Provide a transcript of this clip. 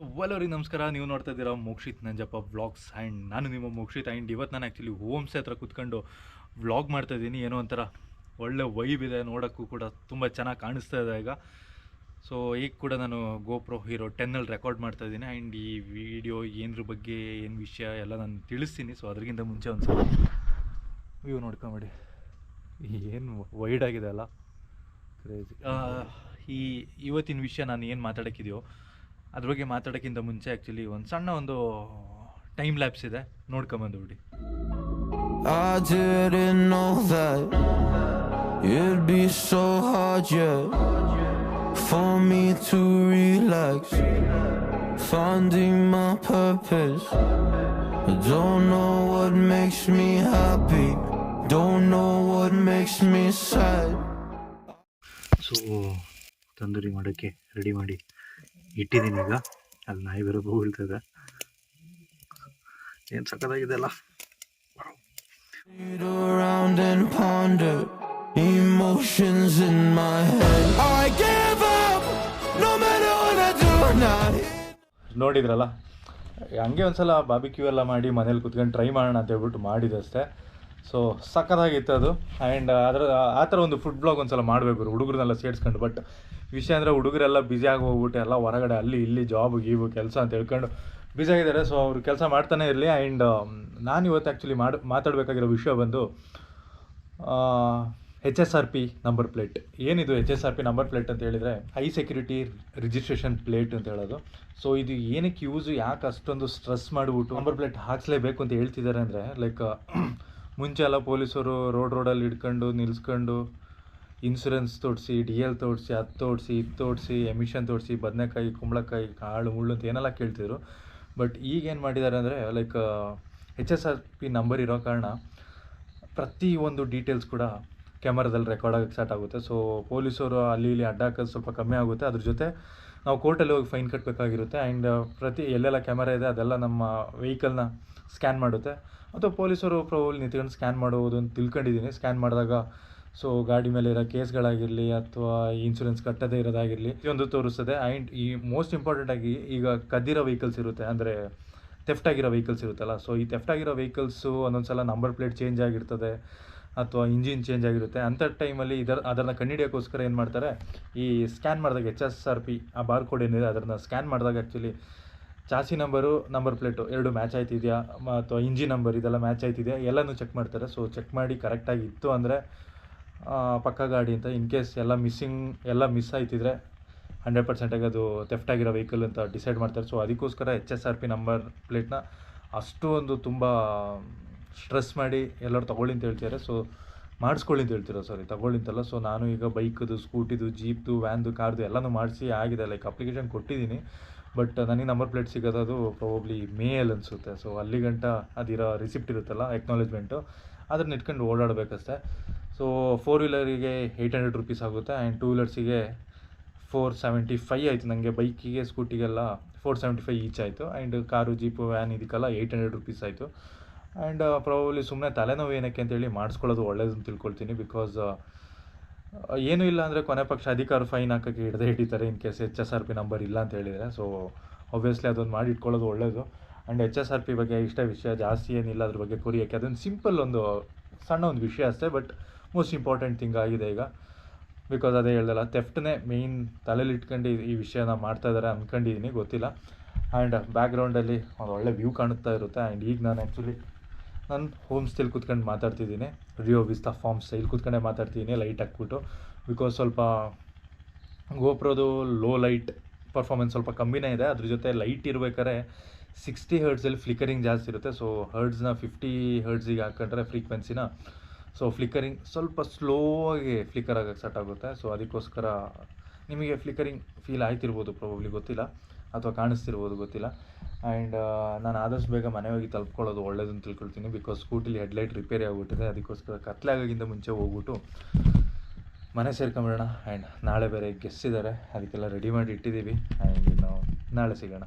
So ಎಲ್ಲರಿಗೂ ನಮಸ್ಕಾರ. ನೀವು ನೋಡ್ತಾ ಇದ್ದೀರಾ ಮೋಕ್ಷಿತ್ ನಂಜಪ್ಪ ವ್ಲಾಗ್ಸ್ ಆ್ಯಂಡ್ ನಾನು ನಿಮ್ಮ ಮೋಕ್ಷಿತ್ ಆ್ಯಂಡ್ ಇವತ್ತು ನಾನು ಆ್ಯಕ್ಚುಲಿ ಹೋಮ್ ಸ್ಟೇ ಹತ್ರ ಕೂತ್ಕೊಂಡು ವ್ಲಾಗ್ ಮಾಡ್ತಾ ಇದ್ದೀನಿ. ಏನೋ ಒಂಥರ ಒಳ್ಳೆ ವೈಬ್ ಇದೆ, ನೋಡೋಕ್ಕೂ ಕೂಡ ತುಂಬ ಚೆನ್ನಾಗಿ ಕಾಣಿಸ್ತಾ ಇದೆ ಈಗ. ಸೊ ಈಗ ಕೂಡ ನಾನು ಗೋಪ್ರೋ ಹೀರೋ ಟೆನ್ನಲ್ಲಿ ರೆಕಾರ್ಡ್ ಮಾಡ್ತಾ ಇದ್ದೀನಿ. ಆ್ಯಂಡ್ ಈ ವಿಡಿಯೋ ಏನ್ರ ಬಗ್ಗೆ, ಏನು ವಿಷಯ ಎಲ್ಲ ನಾನು ತಿಳಿಸ್ತೀನಿ. ಸೊ ಅದಕ್ಕಿಂತ ಮುಂಚೆ ಒಂದು ಸಲ ವ್ಯೂ ನೋಡ್ಕೊಂಬಿಡಿ. ಏನು ವೈಡ್ ಆಗಿದೆ ಅಲ್ಲ? ಕ್ರೇಜಿ ಈ ಇವತ್ತಿನ ವಿಷಯ ನಾನು ಏನು ಮಾತಾಡೋಕ್ಕಿದೆಯೋ ಅದ್ರ ಬಗ್ಗೆ ಮಾತಾಡೋಕ್ಕಿಂತ ಮುಂಚೆ ಆ್ಯಕ್ಚುಲಿ ಒಂದು ಸಣ್ಣ ಒಂದು ಟೈಮ್ ಲ್ಯಾಪ್ಸ್ ಇದೆ ನೋಡ್ಕೊಂಬಂದುಬಿಡಿ I didn't know that it'd be so hard yeah, for me to relax, finding my purpose. I don't know what makes me happy, don't know what makes me sad. So tandoori ಮಾಡೋಕ್ಕೆ ready ಮಾಡಿ ಇಟ್ಟಿದ್ದೀನಿ ಈಗ. ಅಲ್ಲಿ ನಾಯಿ ಬೇರೆ ಬೀಳ್ತದೆ ಏನು ಸಕ್ಕದಾಗಿದೆ ಅಲ್ಲ. ನೋಡಿದ್ರಲ್ಲ? ಹಂಗೆ ಒಂದ್ಸಲ ಬಾಬಿಕ್ಯೂ ಎಲ್ಲ ಮಾಡಿ ಮನೇಲಿ ಕುತ್ಕೊಂಡು ಟ್ರೈ ಮಾಡೋಣ ಅಂತ ಹೇಳ್ಬಿಟ್ಟು ಮಾಡಿದೆ ಅಷ್ಟೇ ಸೊ ಸಖತ್ತಾಗಿತ್ತು ಅದು. ಆ್ಯಂಡ್ ಅದರ ಆ ಥರ ಒಂದು ಫುಡ್ ಬ್ಲಾಗ್ ಒಂದು ಸಲ ಮಾಡಬೇಕು ಹುಡುಗರನ್ನೆಲ್ಲ ಸೇರಿಸ್ಕೊಂಡು. ಬಟ್ ವಿಷಯ ಅಂದರೆ ಹುಡುಗರೆಲ್ಲ ಬ್ಯುಸಿ ಆಗಿ ಹೋಗ್ಬಿಟ್ಟು ಎಲ್ಲ ಹೊರಗಡೆ ಅಲ್ಲಿ ಇಲ್ಲಿ ಜಾಬ್ ಗೀಬು, ಕೆಲಸ ಅಂತ ಹೇಳ್ಕೊಂಡು ಬ್ಯುಸಿ ಆಗಿದ್ದಾರೆ. ಸೊ ಅವರು ಕೆಲಸ ಮಾಡ್ತಾನೆ ಇರಲಿ. ಆ್ಯಂಡ್ ನಾನು ಇವತ್ತು ಆ್ಯಕ್ಚುಲಿ ಮಾಡಿ, ಮಾತಾಡಬೇಕಾಗಿರೋ ವಿಷಯ ಬಂದು H S R P number plate ಏನಿದು H S R P number plate ಅಂತ ಹೇಳಿದರೆ ಹೈ ಸೆಕ್ಯೂರಿಟಿ ರಿಜಿಸ್ಟ್ರೇಷನ್ ಪ್ಲೇಟ್ ಅಂತ ಹೇಳೋದು. ಸೊ ಇದು ಏನಕ್ಕೆ ಯೂಸು ಯಾಕೆ ಅಷ್ಟೊಂದು ಸ್ಟ್ರೆಸ್ ಮಾಡಿಬಿಟ್ಟು ನಂಬರ್ ಪ್ಲೇಟ್ ಹಾಕ್ಸಲೇಬೇಕು ಅಂತ ಹೇಳ್ತಿದ್ದಾರೆ ಅಂದರೆ ಲೈಕ್ ಮುಂಚೆ ಎಲ್ಲ ಪೊಲೀಸರು ರೋಡ್ ರೋಡಲ್ಲಿ ಹಿಡ್ಕೊಂಡು, ನಿಲ್ಸ್ಕೊಂಡು ಇನ್ಸೂರೆನ್ಸ್ ತೋಡಿಸಿ ಡಿ ಎಲ್ ತೋಡಿಸಿ, ಅದು ತೋಡಿಸಿ, ಇದು ತೋಡಿಸಿ ಎಮಿಷನ್ ತೋಡಿಸಿ, ಬದನೆಕಾಯಿ, ಕುಂಬಳಕಾಯಿ, ಕಾಳು, ಮುಳ್ಳು ಅಂತ ಏನೆಲ್ಲ ಕೇಳ್ತಿದ್ರು. ಬಟ್ ಈಗೇನು ಮಾಡಿದ್ದಾರೆ ಅಂದರೆ like H S R P number ಇರೋ ಕಾರಣ ಪ್ರತಿ ಒಂದು ಡೀಟೇಲ್ಸ್ ಕೂಡ ಕ್ಯಾಮರಾದಲ್ಲಿ ರೆಕಾರ್ಡ್ ಆಗೋಕ್ಕೆ ಸ್ಟಾರ್ಟ್ ಆಗುತ್ತೆ. ಸೊ ಪೊಲೀಸರು ಅಲ್ಲಿ ಇಲ್ಲಿ ಅಡ್ಡ ಹಾಕೋದು ಸ್ವಲ್ಪ ಕಮ್ಮಿ ಆಗುತ್ತೆ. ಅದ್ರ ಜೊತೆ ನಾವು ಕೋರ್ಟಲ್ಲಿ ಹೋಗಿ ಫೈನ್ ಕಟ್ಟಬೇಕಾಗಿರುತ್ತೆ ಆ್ಯಂಡ್ ಪ್ರತಿ ಎಲ್ಲೆಲ್ಲ ಕ್ಯಾಮರಾ ಇದೆ, ಅದೆಲ್ಲ ನಮ್ಮ ವೆಹಿಕಲ್ನ ಸ್ಕ್ಯಾನ್ ಮಾಡುತ್ತೆ. ಅಥವಾ ಪೊಲೀಸರು ಪ್ರೊಬಲ್ ನಿಂತ್ಕೊಂಡು ಸ್ಕ್ಯಾನ್ ಮಾಡುವುದು ಅಂತ ತಿಳ್ಕೊಂಡಿದ್ದೀನಿ. ಸ್ಕ್ಯಾನ್ ಮಾಡಿದಾಗ ಸೊ ಗಾಡಿ ಮೇಲೆ ಇರೋ ಕೇಸ್ಗಳಾಗಿರಲಿ ಅಥವಾ ಇನ್ಶೂರೆನ್ಸ್ ಕಟ್ಟದೇ ಇರೋದಾಗಿರಲಿ ಒಂದು ತೋರಿಸ್ತದೆ. ಆ್ಯಂಡ್ ಈ ಮೋಸ್ಟ್ ಇಂಪಾರ್ಟೆಂಟ್ ಆಗಿ ಈಗ ಕದ್ದಿರೋ ವೆಹಿಕಲ್ಸ್ ಇರುತ್ತೆ. ಅಂದರೆ ಥೆಫ್ಟ್ ಆಗಿರೋ ವೆಹಿಕಲ್ಸ್ ಇರುತ್ತಲ್ಲ ಸೊ ಈ ಥೆಫ್ಟ್ ಆಗಿರೋ ವೆಹಿಕಲ್ಸು ಒಂದೊಂದು ಸಲ ನಂಬರ್ ಪ್ಲೇಟ್ ಚೇಂಜ್ ಆಗಿರ್ತದೆ ಅಥವಾ ಇಂಜಿನ್ ಚೇಂಜ್ ಆಗಿರುತ್ತೆ. ಅಂಥ ಟೈಮಲ್ಲಿ ಇದರ, ಅದನ್ನು ಕಂಡುಹಿಡಿಯೋಕ್ಕೋಸ್ಕರ ಏನು ಮಾಡ್ತಾರೆ, ಈ ಸ್ಕ್ಯಾನ್ ಮಾಡಿದಾಗ ಎಚ್ ಎಸ್ ಆರ್ ಪಿ ಆ ಬಾರ್ ಕೋಡ್ ಏನಿದೆ, ಅದನ್ನು ಸ್ಕ್ಯಾನ್ ಮಾಡಿದಾಗ actually chassis number, number plate ಎರಡು ಮ್ಯಾಚ್ ಆಯ್ತಿದೆಯಾ? ಅಥವಾ ಇಂಜಿನ್ ನಂಬರ್ ಇದೆಲ್ಲ ಮ್ಯಾಚ್ ಆಯ್ತಿದೆಯಾ? ಎಲ್ಲನೂ ಚೆಕ್ ಮಾಡ್ತಾರೆ. ಸೊ ಚೆಕ್ ಮಾಡಿ ಕರೆಕ್ಟಾಗಿ ಇತ್ತು ಅಂದರೆ ಪಕ್ಕ ಗಾಡಿ ಅಂತ ಇನ್ ಕೇಸ್ ಎಲ್ಲ ಮಿಸ್ಸಿಂಗ್ ಎಲ್ಲ ಮಿಸ್ ಆಯ್ತಿದ್ರೆ ಹಂಡ್ರೆಡ್ ಪರ್ಸೆಂಟಾಗಿ ಅದು ಥೆಫ್ಟ್ ಆಗಿರೋ ವೆಹಿಕಲ್ ಅಂತ ಡಿಸೈಡ್ ಮಾಡ್ತಾರೆ. ಸೊ ಅದಕ್ಕೋಸ್ಕರ H S R P number ಪ್ಲೇಟ್ನ ಅಷ್ಟು ಒಂದು ತುಂಬ ಸ್ಟ್ರೆಸ್ ಮಾಡಿ ಎಲ್ಲರೂ ತಗೊಳ್ಳಿ ಅಂತ ಹೇಳ್ತಿದ್ದಾರೆ ಸೊ ಮಾಡಿಸ್ಕೊಳ್ಳಿ ಅಂತ ಹೇಳ್ತಿರೋ ಸಾರಿ ತಗೊಳ್ಳಿ ಅಂತಲ್ಲ. ಸೊ ನಾನು ಈಗ ಬೈಕದು ಸ್ಕೂಟಿದು ಜೀಪ್ದು ವ್ಯಾನ್ದು ಕಾರ್ದು ಎಲ್ಲನೂ ಮಾಡಿಸಿ ಆಗಿದೆ. ಲೈಕ್ ಅಪ್ಲಿಕೇಶನ್ ಕೊಟ್ಟಿದ್ದೀನಿ. ಬಟ್ ನನಗೆ ನಂಬರ್ ಪ್ಲೇಟ್ ಸಿಗೋದು ಪ್ರಾಬಬ್ಲಿ ಮೇಲ್ ಅನಿಸುತ್ತೆ. ಸೊ ಅಲ್ಲಿ ಗಂಟ ಅದಿರೋ ರಿಸಿಪ್ಟ್ ಇರುತ್ತಲ್ಲ ಎಕ್ನಾಲೇಜ್ಮೆಂಟು ಅದನ್ನ ಇಟ್ಕೊಂಡು ಓಡಾಡಬೇಕಷ್ಟೆ. ಸೊ ಫೋರ್ ವೀಲರಿಗೆ ಏಯ್ಟ್ ಹಂಡ್ರೆಡ್ ರುಪೀಸ್ ಆಗುತ್ತೆ ಆ್ಯಂಡ್ ಟೂ ವೀಲರ್ಸಿಗೆ ಫೋರ್ ಸೆವೆಂಟಿ ಫೈವ್ ಆಯಿತು. ನನಗೆ ಬೈಕಿಗೆ ಸ್ಕೂಟಿಗೆಲ್ಲ ಫೋರ್ ಸೆವೆಂಟಿ ಫೈವ್ ಈಚ್ ಆಯಿತು. ಆ್ಯಂಡ್ ಕಾರು ಜೀಪು ವ್ಯಾನ್ ಇದಕ್ಕೆಲ್ಲ ಏಯ್ಟ್ ಹಂಡ್ರೆಡ್ ರುಪೀಸ್ ಆಯಿತು. ಆ್ಯಂಡ್ ಪ್ರಾಬಬ್ಲಿ ಸುಮ್ಮನೆ ತಲೆನೋವು ಏನಕ್ಕೆ ಅಂತೇಳಿ ಮಾಡಿಸ್ಕೊಳ್ಳೋದು ಒಳ್ಳೇದು ಅಂತ ತಿಳ್ಕೊಳ್ತೀನಿ ಬಿಕಾಸ್ ಏನೂ ಇಲ್ಲ ಅಂದರೆ ಕೊನೆ ಪಕ್ಷ ಅಧಿಕಾರ ಫೈನ್ ಹಾಕಕ್ಕೆ ಹಿಡ್ದೇ ಹಿಡಿತಾರೆ in case H S R P number ಇಲ್ಲ ಅಂತ ಹೇಳಿದರೆ. ಸೊ ಒಬ್ವಿಯಸ್ಲಿ ಅದೊಂದು ಮಾಡಿ ಇಟ್ಕೊಳ್ಳೋದು ಒಳ್ಳೇದು. And H S R P ಬಗ್ಗೆ ಇಷ್ಟ ವಿಷಯ ಜಾಸ್ತಿ ಏನಿಲ್ಲ, ಅದ್ರ ಬಗ್ಗೆ ಕೊರಿಯೋಕ್ಕೆ ಅದೊಂದು ಸಿಂಪಲ್ ಒಂದು ಸಣ್ಣ ಒಂದು ವಿಷಯ ಅಷ್ಟೇ ಬಟ್ ಮೋಸ್ಟ್ ಇಂಪಾರ್ಟೆಂಟ್ ಥಿಂಗ್ ಆಗಿದೆ ಈಗ. ಬಿಕಾಸ್ ಅದೇ ಹೇಳ್ದಲ್ಲ ತೆಫ್ಟ್ನೇ ಮೇಯ್ನ್ ತಲೆಯಲ್ಲಿ ಇಟ್ಕೊಂಡು ಈ- ವಿಷಯನ ಮಾಡ್ತಾ ಇದ್ದಾರೆ ಅಂದ್ಕೊಂಡಿದ್ದೀನಿ ಗೊತ್ತಿಲ್ಲ. ಆ್ಯಂಡ್ ಬ್ಯಾಕ್ಗ್ರೌಂಡಲ್ಲಿ ಒಂದು ಒಳ್ಳೆ ವ್ಯೂ ಕಾಣುತ್ತಾ ಇರುತ್ತೆ. ಆ್ಯಂಡ್ ಈಗ ನಾನು ಆ್ಯಕ್ಚುಲಿ ನಾನು ಹೋಮ್ ಸ್ಟೈಲ್ ಕೂತ್ಕೊಂಡು ಮಾತಾಡ್ತಿದ್ದೀನಿ. ರಿಯೋ ವಿಸ್ತಾ ಫಾರ್ಮ್ ಸ್ಟೈಲ್ ಕುತ್ಕೊಂಡೆ ಮಾತಾಡ್ತಿದ್ದೀನಿ ಲೈಟ್ ಹಾಕ್ಬಿಟ್ಟು. ಬಿಕಾಸ್ ಸ್ವಲ್ಪ ಗೋಪ್ರೋದು ಲೋ ಲೈಟ್ ಪರ್ಫಾರ್ಮೆನ್ಸ್ ಸ್ವಲ್ಪ ಕಮ್ಮಿನೇ ಇದೆ. ಅದ್ರ ಜೊತೆ ಲೈಟ್ ಇರ್ಬೇಕಾದ್ರೆ ಸಿಕ್ಸ್ಟಿ ಹರ್ಡ್ಸಲ್ಲಿ ಫ್ಲಿಕರಿಂಗ್ ಜಾಸ್ತಿ ಇರುತ್ತೆ. ಸೊ ಹರ್ಡ್ಸ್ನ ಫಿಫ್ಟಿ ಹರ್ಡ್ಸಿಗೆ ಹಾಕೊಂಡ್ರೆ ಫ್ರೀಕ್ವೆನ್ಸಿನ ಸೊ ಫ್ಲಿಕರಿಂಗ್ ಸ್ವಲ್ಪ ಸ್ಲೋ ಆಗಿ ಫ್ಲಿಕರ್ ಆಗೋಕ್ಕೆ ಸ್ಟಾರ್ಟ್ ಆಗುತ್ತೆ. ಸೊ ಅದಕ್ಕೋಸ್ಕರ ನಿಮಗೆ ಫ್ಲಿಕರಿಂಗ್ ಫೀಲ್ ಆಯ್ತಿರ್ಬೋದು ಪ್ರಾಬಬ್ಲಿ ಗೊತ್ತಿಲ್ಲ. ಅಥವಾ ಕಾಣಿಸ್ತಿರ್ಬೋದು, ಗೊತ್ತಿಲ್ಲ. ಆ್ಯಂಡ್ ನಾನು ಆದಷ್ಟು ಬೇಗ ಮನೆ ಹೋಗಿ ತಲುಪ್ಕೊಳ್ಳೋದು ಒಳ್ಳೇದು ಅಂತ ತಿಳ್ಕೊಳ್ತೀನಿ. ಬಿಕಾಸ್ ಸ್ಕೂಟಿಲಿ ಹೆಡ್ಲೈಟ್ ರಿಪೇರಿ ಆಗಿಬಿಟ್ಟಿದೆ. ಅದಕ್ಕೋಸ್ಕರ ಕತ್ಲೆ ಆಗೋಕ್ಕಿಂತ ಮುಂಚೆ ಹೋಗ್ಬಿಟ್ಟು ಮನೆ ಸೇರ್ಕೊಂಬಿಡೋಣ. ಆ್ಯಂಡ್ ನಾಳೆ ಬೇರೆ ಗೆಸ್ಟ್ ಇದ್ದಾರೆ ಅದಕ್ಕೆಲ್ಲ ರೆಡಿ ಮಾಡಿ ಇಟ್ಟಿದ್ದೀವಿ. ಆ್ಯಂಡ್ ಇನ್ನು ನಾಳೆ ಸಿಗೋಣ.